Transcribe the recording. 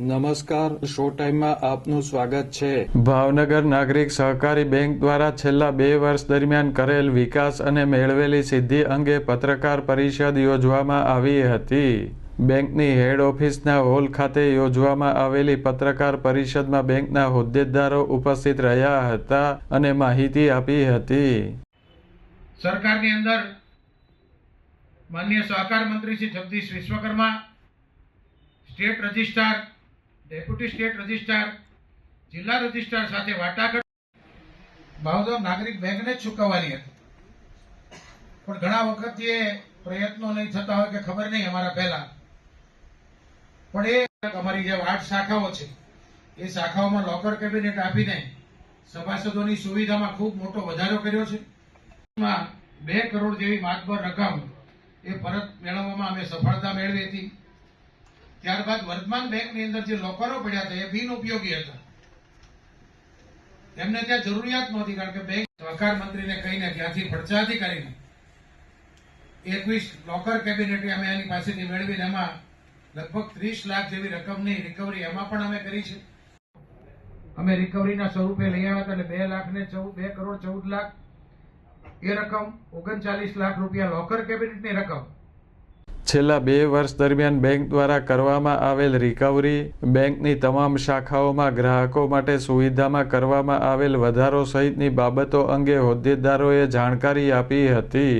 નમસ્કાર શો ટાઈમમાં આપનું સ્વાગત છે. ભાવનગર નાગરિક સહકારી બેંક દ્વારા છેલ્લા બે વર્ષ દરમિયાન કરેલ વિકાસ અને મેળવેલી સિદ્ધિ અંગે પત્રકાર પરિષદ યોજવામાં આવી હતી. બેંકની હેડ ઓફિસના હોલ ખાતે યોજવામાં આવેલી પત્રકાર પરિષદમાં બેંકના હોદ્દેદારો ઉપસ્થિત રહ્યા હતા અને માહિતી આપી હતી. સરકારની અંદર માન્ય સહકાર મંત્રી Shri Jagdish Vishwakarma state registrar deputy state registrar, જિલ્લા રજિસ્ટ્રાર સાથે વાટાઘાટ ભાવનગર નાગરિક બેંકને જ ચૂકવવાની હતી. પણ ઘણા વખતથી એ પ્રયત્નો નહીં થતા હોય કે ખબર નહીં અમારા પહેલા. પણ એ અમારી જે આઠ શાખાઓ છે, એ શાખાઓમાં લોકર કેબિનેટ આપીને સભાસદોની સુવિધામાં ખૂબ મોટો વધારો કર્યો છે. બે કરોડ જેવી માતબર રકમ એ પરત મેળવવામાં અમે સફળતા મેળવી હતી. ત્યારબાદ વર્તમાન બેંકની અંદર જે લોકરો પડ્યા હતા, એ બિન ઉપયોગી હતા. એમને ત્યાં જરૂરિયાત નહોતી, કારણ કે બેંક સહકાર મંત્રીને કહીને ત્યાંથી પડચાથી કરીને એકવીસ લોકર કેબિનેટ અમે એની પાસેથી મેળવીને એમાં લગભગ ત્રીસ લાખ જેવી રકમની રિકવરી એમાં પણ અમે કરી છે. અમે રિકવરીના સ્વરૂપે લઈ આવ્યા હતા, એટલે બે લાખ ને ચૌદ, બે કરોડ ચૌદ લાખ એ રકમ ઓગણચાલીસ લાખ રૂપિયા લોકર કેબિનેટની રકમ છેલ્લા બે વર્ષ દરમિયાન બેંક દ્વારા કરવામાં આવેલ રિકવરી બેંકની તમામ શાખાઓમાં ગ્રાહકો માટે સુવિધામાં કરવામાં આવેલ વધારો સહિતની બાબતો અંગે હોદ્દેદારોએ જાણકારી આપી હતી.